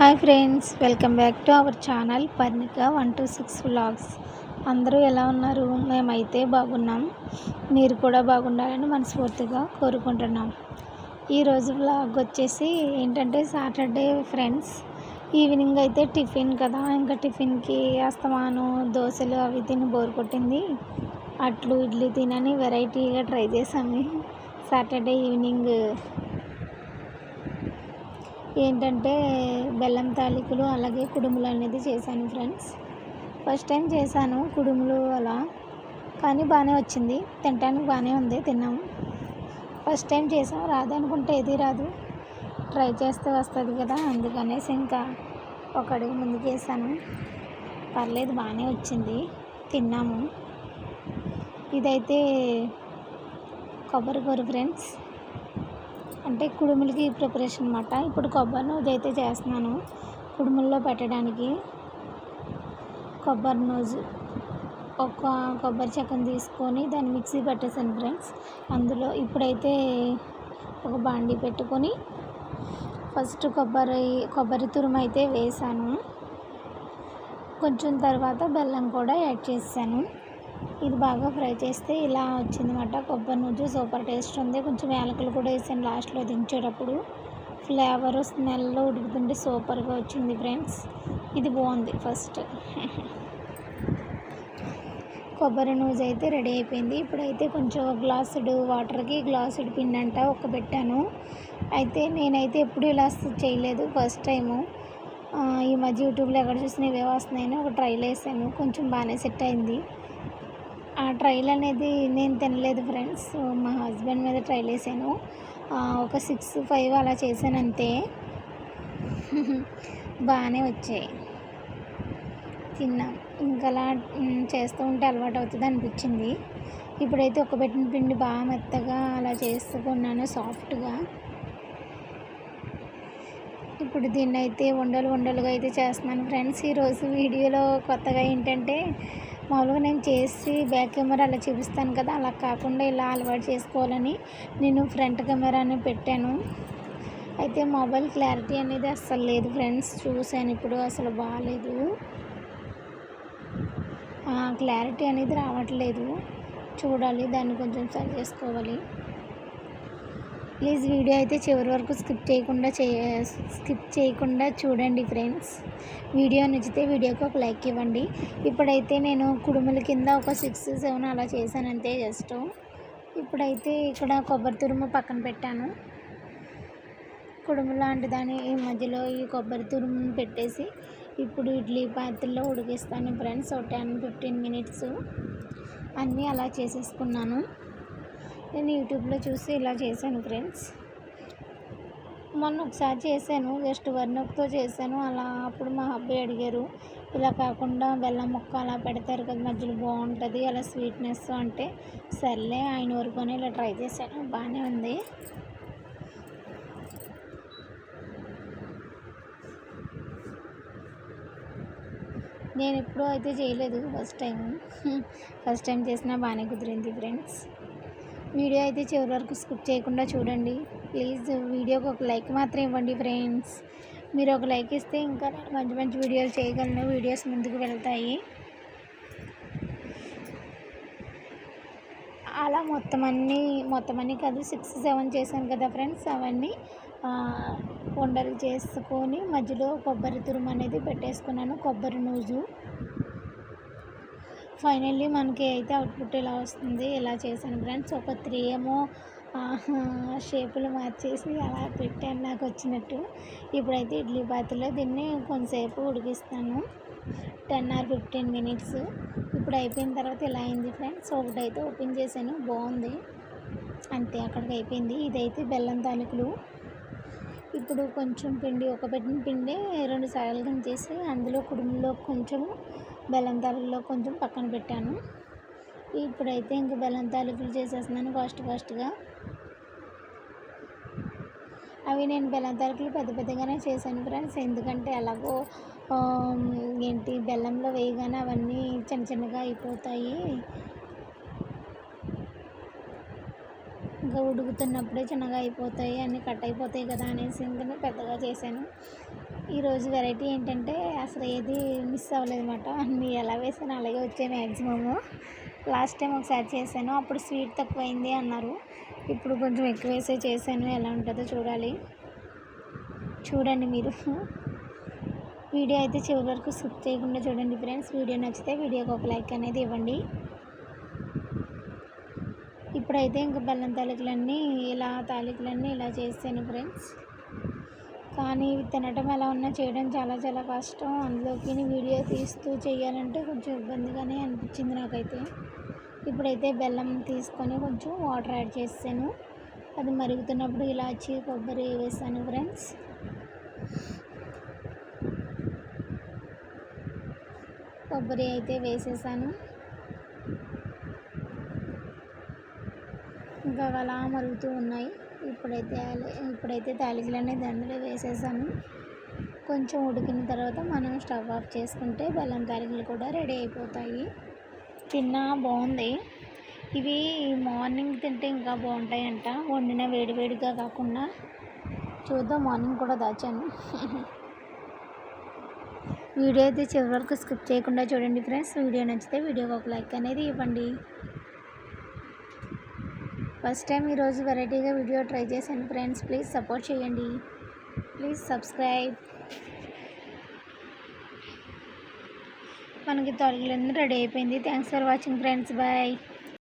Hi friends welcome back to our channel Parnika one two six vlogs. అందరూ ఎలా ఉన్నారు? మేమైతే బాగున్నాం. మీరు కూడా బాగుండాలని మనస్ఫూర్తిగా కోరుకుంటున్నాం. ఈరోజు వ్లాగ్ వచ్చేసి ఏంటంటే సాటర్డే ఫ్రెండ్స్. ఈవినింగ్ అయితే టిఫిన్ కదా ఇంకా టిఫిన్కి అస్తమాను దోశలు అవి తిని బోరు కొట్టింది. అట్లు ఇడ్లీ తినని వెరైటీగా ట్రై చేసాము సాటర్డే ఈవినింగ్ ఏంటంటే బెల్లం తాలికలు అలాగే కుడుములు అనేది చేశాను ఫ్రెండ్స్ ఫస్ట్ టైం చేశాను కుడుములు అలా. కానీ బాగానే వచ్చింది. తినడానికి బాగానే ఉంది తిన్నాము ఫస్ట్ టైం చేసాం రాదనుకుంటే ఏది రాదు. ట్రై చేస్తే వస్తుంది కదా అందుకనేసి ఇంకా ఒక అడుగు ముందుకు వేసాను పర్లేదు బాగానే వచ్చింది. తిన్నాము. ఇదైతే కొబ్బరి కూర ఫ్రెండ్స్ అంటే కుడుములకి ప్రిపరేషన్ అనమాట ఇప్పుడు కొబ్బరి నూజు అయితే చేస్తున్నాను. కుడుముల్లో పెట్టడానికి కొబ్బరి నూజు. ఒక కొబ్బరి చెక్కను తీసుకొని దాన్ని మిక్సీ పెట్టేసాను ఫ్రెండ్స్ అందులో ఇప్పుడైతే ఒక బాండి పెట్టుకొని ఫస్ట్ కొబ్బరి కొబ్బరి తురుము అయితే వేసాను కొంచెం తర్వాత బెల్లం కూడా యాడ్ చేసాను ఇది బాగా ఫ్రై చేస్తే ఇలా వచ్చిందన్నమాట. కొబ్బరి నుంచి సూపర్ టేస్ట్ ఉంది. కొంచెం యాలకులు కూడా వేసాను లాస్ట్లో దించేటప్పుడు. ఫ్లేవర్ స్మెల్ ఉడుకుతుంటే సూపర్గా వచ్చింది ఫ్రెండ్స్. ఇది బాగుంది ఫస్ట్. కొబ్బరి నూజ్ అయితే రెడీ అయిపోయింది. ఇప్పుడైతే కొంచెం గ్లాసుడు వాటర్కి గ్లాసుడు పిన్ అంట ఒక పెట్టాను. అయితే నేనైతే ఎప్పుడు ఇలా చేయలేదు ఫస్ట్ టైము. ఈ మధ్య యూట్యూబ్లో ఎక్కడ చూసినా ఇవే వస్తున్నాయని ఒక ట్రైల్ వేసాను. కొంచెం బాగానే సెట్ అయింది. ఆ ట్రైల్ అనేది నేను తినలేదు ఫ్రెండ్స్. మా హస్బెండ్ మీద ట్రైల్ వేసాను. ఒక సిక్స్ ఫైవ్ అలా చేశాను అంతే. బాగానే వచ్చాయి. తిన్నాం. ఇంకా అలా చేస్తూ ఉంటే అలవాటు అవుతుంది అనిపించింది. ఇప్పుడైతే ఒక పెట్టిన పిండి బాగా మెత్తగా అలా చేసుకున్నాను సాఫ్ట్గా. ఇప్పుడు దీన్ని అయితే ఉండలు ఉండలుగా అయితే చేస్తున్నాను ఫ్రెండ్స్. ఈరోజు వీడియోలో కొత్తగా ఏంటంటే మామూలుగా నేను చేసి బ్యాక్ కెమెరా అలా చూపిస్తాను కదా అలా కాకుండా ఇలా అలవాటు చేసుకోవాలని నేను ఫ్రంట్ కెమెరాని పెట్టాను. అయితే మొబైల్ క్లారిటీ అనేది అస్సలు లేదు ఫ్రెండ్స్ చూశాను ఇప్పుడు అసలు బాగాలేదు క్లారిటీ అనేది రావట్లేదు. చూడాలి దాన్ని కొంచెం సరి చేసుకోవాలి. ప్లీజ్ వీడియో అయితే చివరి వరకు స్కిప్ చేయకుండా చే స్కిప్ చేయకుండా చూడండి ఫ్రెండ్స్. వీడియో నచ్చితే వీడియోకి ఒక లైక్ ఇవ్వండి. ఇప్పుడైతే నేను కుడుముల కింద ఒక సిక్స్ సెవెన్ అలా చేశాను అంతే జస్ట్. ఇప్పుడైతే ఇక్కడ కొబ్బరి తురుము పక్కన పెట్టాను. కుడుము లాంటి దాని ఈ మధ్యలో ఈ కొబ్బరి తురుము పెట్టేసి ఇప్పుడు ఇడ్లీ పాత్రలో ఉడికిస్తాను ఫ్రెండ్స్. ఒక టెన్ ఫిఫ్టీన్ మినిట్స్ అన్నీ అలా చేసేసుకున్నాను. నేను యూట్యూబ్లో చూసి ఇలా చేశాను ఫ్రెండ్స్. మొన్న ఒకసారి చేశాను జస్ట్ వర్ణక్తో చేశాను అలా అప్పుడు మా అబ్బాయి అడిగారు ఇలా కాకుండా బెల్లం ముక్క అలా పెడతారు కదా మధ్యలో బాగుంటుంది అలా స్వీట్నెస్ అంటే సర్లే ఆయన వరకునే ఇలా ట్రై చేశాను బాగానే ఉంది. నేను ఎప్పుడూ అయితే చేయలేదు ఫస్ట్ టైం ఫస్ట్ టైం చేసినా బాగానే కుదిరింది ఫ్రెండ్స్. వీడియో అయితే చివరి వరకు స్కిప్ చేయకుండా చూడండి. ప్లీజ్ వీడియోకి ఒక లైక్ మాత్రం ఇవ్వండి ఫ్రెండ్స్. మీరు ఒక లైక్ ఇస్తే ఇంకా నేను మంచి మంచి వీడియోలు చేయగలను. వీడియోస్ ముందుకు వెళ్తాయి. అలా మొత్తం అన్నీ మొత్తం అన్నీ కాదు సిక్స్ సెవెన్ చేశాను కదా ఫ్రెండ్స్. అవన్నీ వండలు చేసుకొని మధ్యలో కొబ్బరి తురుము అనేది పెట్టేసుకున్నాను. కొబ్బరి నూజు. ఫైనల్లీ మనకి అయితే అవుట్పుట్ ఇలా వస్తుంది. ఇలా చేశాను ఫ్రెండ్స్. ఒక త్రీ ఏమో షేపులు మార్చేసి అలా పెట్టాను నాకు వచ్చినట్టు. ఇప్పుడైతే ఇడ్లీ పాత్రలో దీన్ని కొంతసేపు ఉడికిస్తాను. Ten or fifteen minutes. ఇప్పుడు అయిపోయిన తర్వాత ఇలా అయింది ఫ్రెండ్స్. ఒకటైతే ఓపెన్ చేశాను. బాగుంది. అంతే అక్కడికి అయిపోయింది. ఇదైతే బెల్లం తాలూకులు. ఇప్పుడు కొంచెం పిండి ఒక పెట్టిన పిండి రెండు సార్లు చేసి అందులో కుడుములో కొంచెం బెల్లం తాలూకులో కొంచెం పక్కన పెట్టాను. ఇప్పుడైతే ఇంక బెల్లం తాలూకులు చేసేస్తున్నాను ఫాస్ట్ ఫాస్ట్గా. అవి నేను బెల్లం తాలూకులు పెద్ద పెద్దగానే చేశాను ఫ్రెండ్స్. ఎందుకంటే ఎలాగో ఏంటి బెల్లంలో వేయగానే అవన్నీ చిన్న చిన్నగా అయిపోతాయి. ఇంకా ఉడుకుతున్నప్పుడే చిన్నగా అయిపోతాయి అన్నీ కట్ అయిపోతాయి కదా అనేసి ఇంకా పెద్దగా చేశాను. ఈరోజు వెరైటీ ఏంటంటే అసలు ఏది మిస్ అవ్వలేదు అనమాట అన్నీ ఎలా వేసాను అలాగే వచ్చాయి మ్యాక్సిమము లాస్ట్ టైం ఒకసారి చేశాను అప్పుడు స్వీట్ తక్కువైంది అన్నారు. ఇప్పుడు కొంచెం ఎక్కువ వేసే చేశాను. ఎలా ఉంటుందో చూడాలి. చూడండి మీరు. వీడియో అయితే చివరి వరకు స్కిప్ చేయకుండా చూడండి ఫ్రెండ్స్ వీడియో నచ్చితే వీడియోకి ఒక లైక్ అనేది ఇవ్వండి. ఇప్పుడైతే ఇంకా బెల్లం తాలికలన్నీ ఇలా తాలికలన్నీ ఇలా చేసాను ఫ్రెండ్స్ కానీ ఇవి తినటం ఎలా ఉన్నా చేయడం చాలా చాలా కష్టం. అందులోకి వీడియో తీస్తూ చేయాలంటే కొంచెం ఇబ్బందిగానే అనిపించింది నాకైతే. ఇప్పుడైతే బెల్లం తీసుకొని కొంచెం వాటర్ యాడ్ చేసాను అది మరుగుతున్నప్పుడు ఇలాచి కొబ్బరి వేసాను ఫ్రెండ్స్ కొబ్బరి అయితే వేసేసాను. ఇంకా అలా మరుగుతూ ఉన్నాయి. ఇప్పుడైతే ఇప్పుడైతే తాలింకలు అనేది దండలో వేసేసాను. కొంచెం ఉడికిన తర్వాత మనం స్టవ్ ఆఫ్ చేసుకుంటే బెల్లం తాలికలు కూడా రెడీ అయిపోతాయి. తిన్నా బాగుంది. ఇవి మార్నింగ్ తింటే ఇంకా బాగుంటాయంట. వండిన వేడివేడిగా కాకుండా చూద్దాం మార్నింగ్ కూడా దాచాను. వీడియో అయితే చివరి వరకు స్కిప్ చేయకుండా చూడండి ఫ్రెండ్స్. వీడియో నచ్చితే వీడియోకి ఒక లైక్ అనేది ఇవ్వండి. ఫస్ట్ టైం ఈరోజు వెరైటీగా వీడియో ట్రై చేశాను. ఫ్రెండ్స్ ప్లీజ్ సపోర్ట్ చేయండి. Please subscribe. మనకి తొలగిలన్నీ రెడీ అయిపోయింది. Thanks for watching friends. Bye.